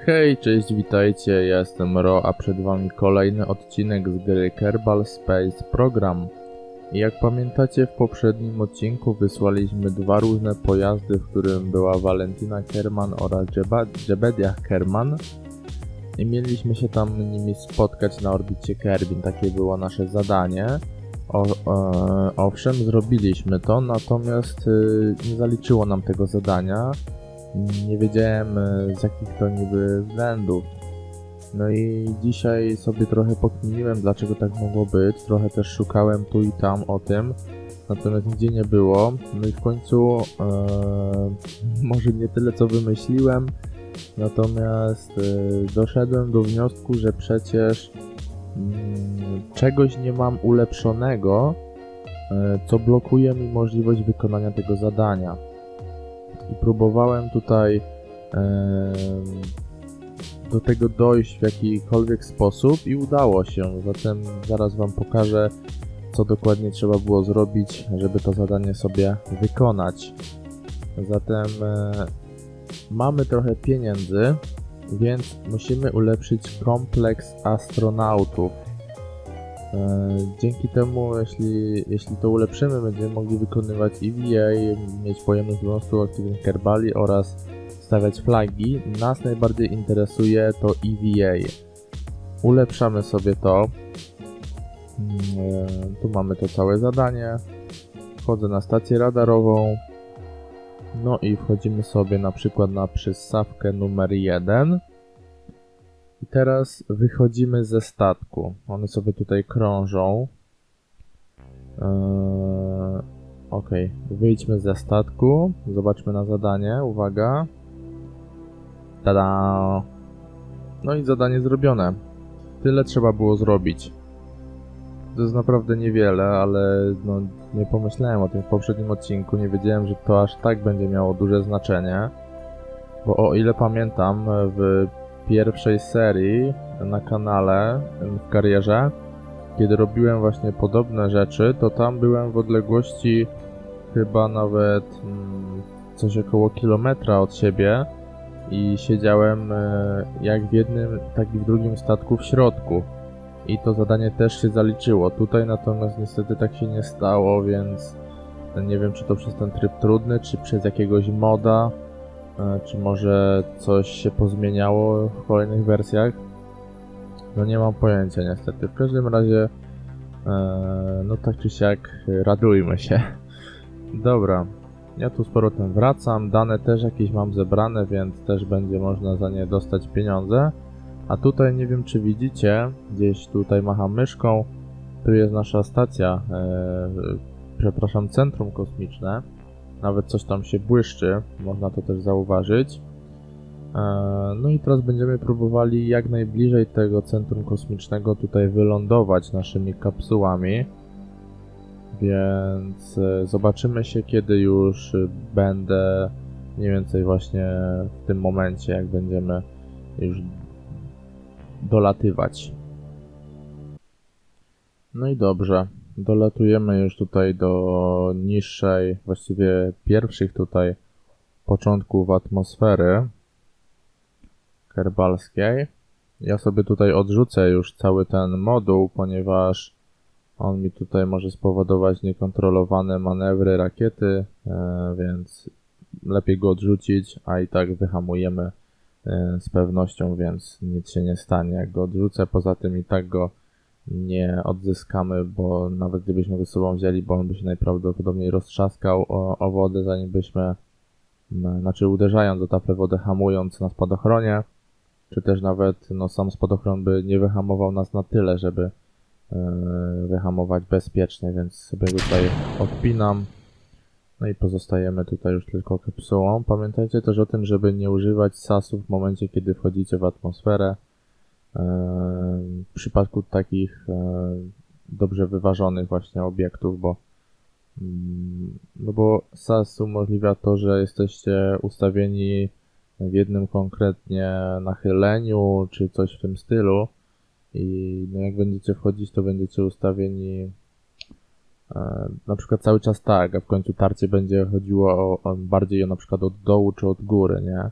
Hej, cześć, witajcie, ja jestem Ro, a przed wami kolejny odcinek z gry Kerbal Space Program. Jak pamiętacie, w poprzednim odcinku wysłaliśmy dwa różne pojazdy, w którym była Valentina Kerman oraz Jebedia Kerman. I mieliśmy się tam nimi spotkać na orbicie Kerbin, takie było nasze zadanie. O, e, owszem, zrobiliśmy to, natomiast y, nie zaliczyło nam tego zadania. Nie wiedziałem e, z jakich to niby względów. No i dzisiaj sobie trochę pokminiłem, dlaczego tak mogło być. Trochę też szukałem tu i tam o tym, natomiast nigdzie nie było. No i w końcu, e, może nie tyle co wymyśliłem, natomiast e, doszedłem do wniosku, że przecież mm, czegoś nie mam ulepszonego, e, co blokuje mi możliwość wykonania tego zadania i próbowałem tutaj em, do tego dojść w jakikolwiek sposób i udało się. Zatem zaraz Wam pokażę, co dokładnie trzeba było zrobić, żeby to zadanie sobie wykonać. Zatem e, mamy trochę pieniędzy, więc musimy ulepszyć kompleks astronautów. E, Dzięki temu, jeśli, jeśli to ulepszymy, będziemy mogli wykonywać EVA, mieć pojemność 12 aktywnych kerbali oraz stawiać flagi. Nas najbardziej interesuje to EVA. Ulepszamy sobie to. Mm, e, Tu mamy to całe zadanie. Wchodzę na stację radarową. No i wchodzimy sobie na przykład na przystawkę numer 1. I teraz wychodzimy ze statku. One sobie tutaj krążą. Eee, ok, wyjdźmy ze statku. Zobaczmy na zadanie. Uwaga. Tada! No i zadanie zrobione. Tyle trzeba było zrobić. To jest naprawdę niewiele, ale no, nie pomyślałem o tym w poprzednim odcinku. Nie wiedziałem, że to aż tak będzie miało duże znaczenie. Bo o ile pamiętam, w pierwszej serii na kanale w karierze, kiedy robiłem właśnie podobne rzeczy, to tam byłem w odległości chyba nawet mm, coś około kilometra od siebie i siedziałem e, jak w jednym, tak i w drugim statku w środku. I to zadanie też się zaliczyło. Tutaj natomiast niestety tak się nie stało, więc nie wiem czy to przez ten tryb trudny, czy przez jakiegoś moda, Czy może coś się pozmieniało w kolejnych wersjach? No nie mam pojęcia niestety. W każdym razie, e, no tak czy siak, radujmy się. Dobra, ja tu z powrotem wracam. Dane też jakieś mam zebrane, więc też będzie można za nie dostać pieniądze. A tutaj nie wiem czy widzicie, gdzieś tutaj macham myszką. Tu jest nasza stacja, e, przepraszam, centrum kosmiczne. Nawet coś tam się błyszczy, można to też zauważyć. E, No i teraz będziemy próbowali jak najbliżej tego centrum kosmicznego tutaj wylądować naszymi kapsułami. Więc e, zobaczymy się, kiedy już będę mniej więcej właśnie w tym momencie, jak będziemy już dolatywać. No i dobrze. Dolatujemy już tutaj do niższej, właściwie pierwszych tutaj początków atmosfery kerbalskiej. Ja sobie tutaj odrzucę już cały ten moduł, ponieważ on mi tutaj może spowodować niekontrolowane manewry rakiety, e, więc lepiej go odrzucić, a i tak wyhamujemy e, z pewnością, więc nic się nie stanie jak go odrzucę. Poza tym i tak go nie odzyskamy, bo nawet gdybyśmy go ze sobą wzięli, bo on by się najprawdopodobniej roztrzaskał o, o wodę, zanim byśmy, znaczy uderzając o taflę wodę, hamując na spadochronie, czy też nawet no, sam spadochron by nie wyhamował nas na tyle, żeby e, wyhamować bezpiecznie, więc sobie tutaj odpinam. No i pozostajemy tutaj już tylko kapsułą. Pamiętajcie też o tym, żeby nie używać sasów w momencie, kiedy wchodzicie w atmosferę. W przypadku takich e, dobrze wyważonych właśnie obiektów, bo mm, no bo SAS umożliwia to, że jesteście ustawieni w jednym konkretnie nachyleniu, czy coś w tym stylu i no jak będziecie wchodzić, to będziecie ustawieni e, na przykład cały czas tak, a w końcu tarcie będzie chodziło o, o bardziej o na przykład od dołu czy od góry, nie?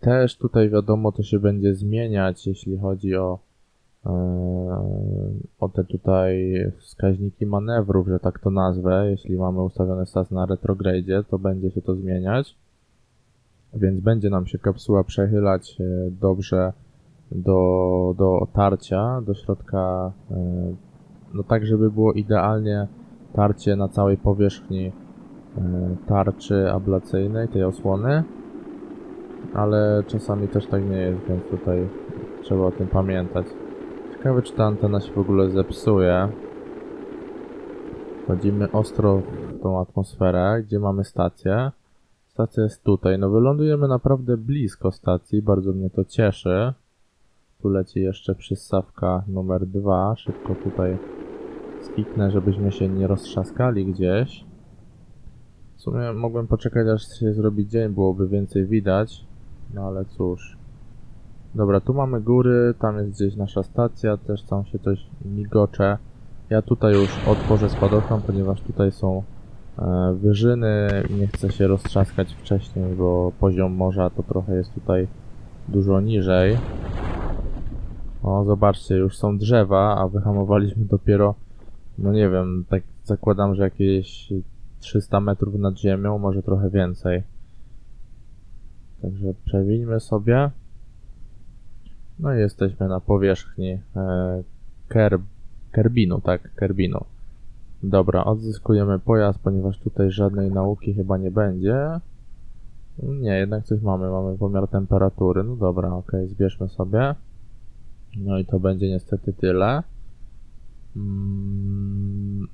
Też tutaj wiadomo, to się będzie zmieniać, jeśli chodzi o, e, o te tutaj wskaźniki manewrów, że tak to nazwę. Jeśli mamy ustawione stas na retrograde, to będzie się to zmieniać. Więc będzie nam się kapsuła przechylać e, dobrze do, do otarcia, do środka, e, no tak, żeby było idealnie tarcie na całej powierzchni tarczy ablacyjnej, tej osłony, ale czasami też tak nie jest, więc tutaj trzeba o tym pamiętać. Ciekawe, czy ta antena się w ogóle zepsuje. Wchodzimy ostro w tą atmosferę, gdzie mamy stację. Stacja jest tutaj. No wylądujemy naprawdę blisko stacji, bardzo mnie to cieszy. Tu leci jeszcze przystawka numer dwa. Szybko tutaj skiknę, żebyśmy się nie roztrzaskali gdzieś. W sumie mogłem poczekać aż się zrobi dzień, byłoby więcej widać. No ale cóż. Dobra, tu mamy góry, tam jest gdzieś nasza stacja, też tam się coś migocze. Ja tutaj już otworzę spadochron, ponieważ tutaj są e, wyżyny. Nie chcę się roztrzaskać wcześniej, bo poziom morza to trochę jest tutaj dużo niżej. O, zobaczcie, już są drzewa, a wyhamowaliśmy dopiero, no nie wiem, tak zakładam, że jakieś 300 metrów nad ziemią, może trochę więcej. Także przewińmy sobie. No i jesteśmy na powierzchni e, Kerb, Kerbinu, tak, Kerbinu. Dobra, odzyskujemy pojazd, ponieważ tutaj żadnej nauki chyba nie będzie. Nie, jednak coś mamy, mamy pomiar temperatury. No dobra, ok, zbierzmy sobie. No i to będzie niestety tyle. Mm,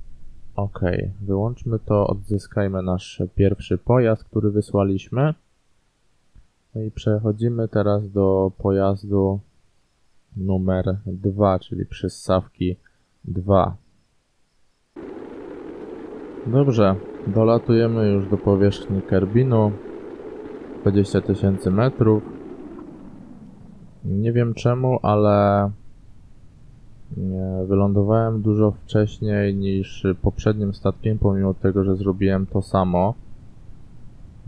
ok, wyłączmy to, odzyskajmy nasz pierwszy pojazd, który wysłaliśmy. No i przechodzimy teraz do pojazdu numer 2, czyli przyssawki 2. Dobrze, dolatujemy już do powierzchni Kerbinu. 20 tysięcy metrów. Nie wiem czemu, ale wylądowałem dużo wcześniej niż poprzednim statkiem, pomimo tego, że zrobiłem to samo.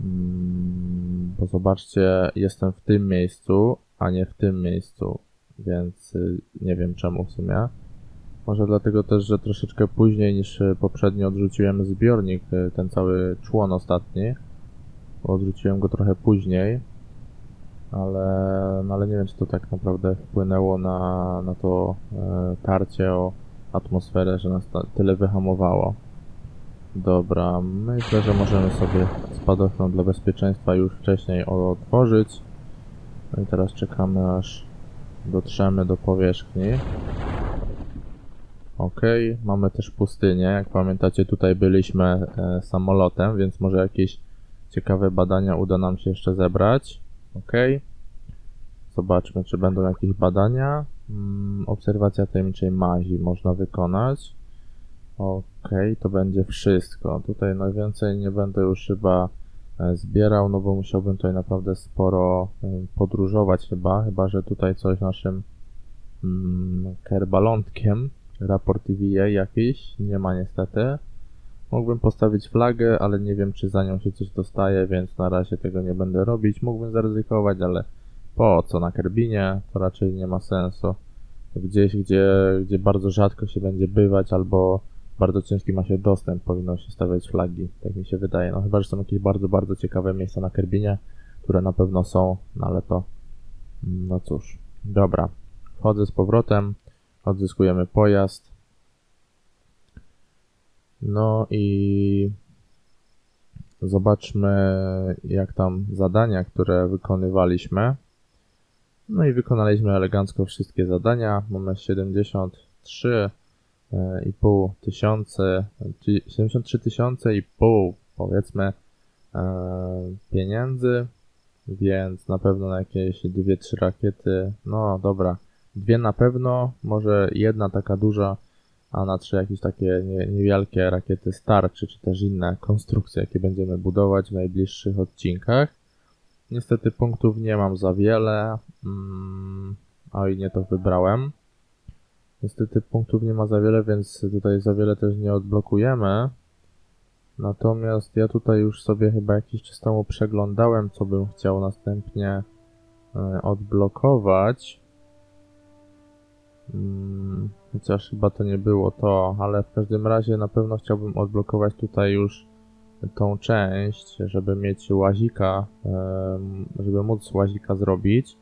Mm, Bo zobaczcie, jestem w tym miejscu, a nie w tym miejscu, więc y, nie wiem czemu w sumie. Może dlatego też, że troszeczkę później niż y, poprzednio odrzuciłem zbiornik, y, ten cały człon ostatni. Bo odrzuciłem go trochę później, ale, no ale nie wiem, czy to tak naprawdę wpłynęło na, na to tarcie o atmosferę, że nas tyle wyhamowało. Dobra, myślę, że możemy sobie spadochron dla bezpieczeństwa już wcześniej otworzyć. No i teraz czekamy aż dotrzemy do powierzchni. Ok, mamy też pustynię. Jak pamiętacie, tutaj byliśmy e, samolotem, więc może jakieś ciekawe badania uda nam się jeszcze zebrać. Ok. Zobaczmy, czy będą jakieś badania. Mm, obserwacja tajemniczej mazi można wykonać. Ok, to będzie wszystko. Tutaj najwięcej nie będę już chyba e, zbierał, no bo musiałbym tutaj naprawdę sporo e, podróżować chyba, chyba że tutaj coś naszym mm, kerbalątkiem, raport TVA jakiś, nie ma niestety. Mógłbym postawić flagę, ale nie wiem czy za nią się coś dostaje, więc na razie tego nie będę robić. Mógłbym zaryzykować, ale po co na Kerbinie? To raczej nie ma sensu. Gdzieś, gdzie, gdzie bardzo rzadko się będzie bywać, albo bardzo ciężki ma się dostęp, powinno się stawiać flagi, tak mi się wydaje. No chyba, że są jakieś bardzo, bardzo ciekawe miejsca na Kerbinie, które na pewno są, no ale to, no cóż. Dobra, wchodzę z powrotem, odzyskujemy pojazd. No i zobaczmy, jak tam zadania, które wykonywaliśmy. No i wykonaliśmy elegancko wszystkie zadania. Mamy 73 e, i pół tysiące, czyli 73 tysiące i pół, powiedzmy, e, pieniędzy, więc na pewno na jakieś dwie, trzy rakiety, no dobra, dwie na pewno, może jedna taka duża, a na trzy jakieś takie nie, niewielkie rakiety starczy, czy też inne konstrukcje, jakie będziemy budować w najbliższych odcinkach. Niestety punktów nie mam za wiele. Mm, oj, nie to wybrałem. Niestety punktów nie ma za wiele, więc tutaj za wiele też nie odblokujemy. Natomiast ja tutaj już sobie chyba jakiś czas temu przeglądałem, co bym chciał następnie e, odblokować. Mm, Chociaż chyba to nie było to, ale w każdym razie na pewno chciałbym odblokować tutaj już tą część, żeby mieć łazika, em, żeby móc łazika zrobić.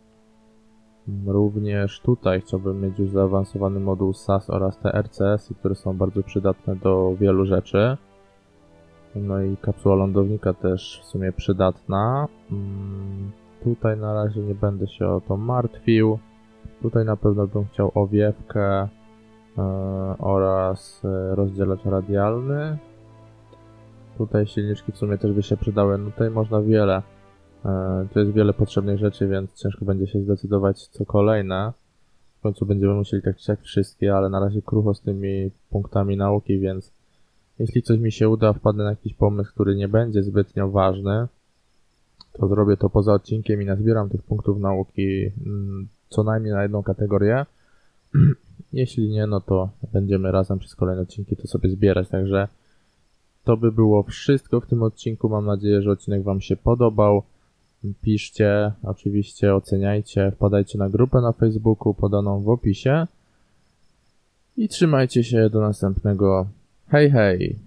Również tutaj chciałbym mieć już zaawansowany moduł SAS oraz te RCS, które są bardzo przydatne do wielu rzeczy. No i kapsuła lądownika też w sumie przydatna. Mm, Tutaj na razie nie będę się o to martwił. Tutaj na pewno bym chciał owiewkę e, oraz e, rozdzielacz radialny. Tutaj silniczki w sumie też by się przydały. No tutaj można wiele. E, tu jest wiele potrzebnych rzeczy, więc ciężko będzie się zdecydować co kolejne. W końcu będziemy musieli tak czy siak wszystkie, ale na razie krucho z tymi punktami nauki, więc jeśli coś mi się uda, wpadnę na jakiś pomysł, który nie będzie zbytnio ważny, to zrobię to poza odcinkiem i nazbieram tych punktów nauki mm, co najmniej na jedną kategorię. Jeśli nie, no to będziemy razem przez kolejne odcinki to sobie zbierać. Także to by było wszystko w tym odcinku. Mam nadzieję, że odcinek Wam się podobał. Piszcie, oczywiście oceniajcie, wpadajcie na grupę na Facebooku podaną w opisie. I trzymajcie się do następnego. Hej, hej!